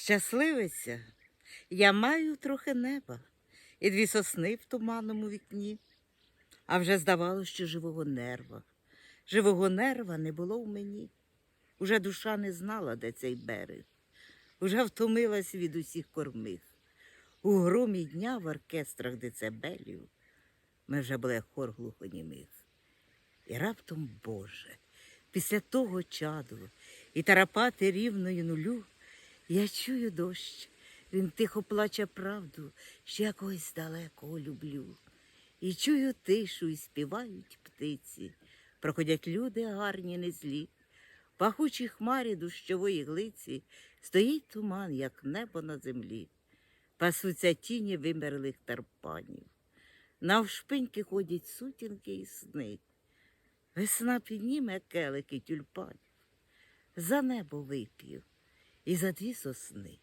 Щасливиця, я маю трохи неба і дві сосни в туманному вікні. А вже здавалося, що живого нерва. Живого нерва не було в мені. Уже душа не знала, де цей берег. Уже втомилась від усіх кормих. У громі дня в оркестрах децибелів ми вже були хор глухонімих. І раптом, Боже, після того чаду і тарапати рівною нулю, я чую дощ, він тихо плаче правду, що я когось далекого люблю. І чую тишу, і співають птиці, проходять люди гарні, не злі. В пахучій хмарі дощової глиці стоїть туман, як небо на землі. Пасуться тіні вимерлих тарпанів. Навшпиньки ходять сутінки і сни. Весна підніме келики тюльпанів. За небо вип'ю і за дві сосни.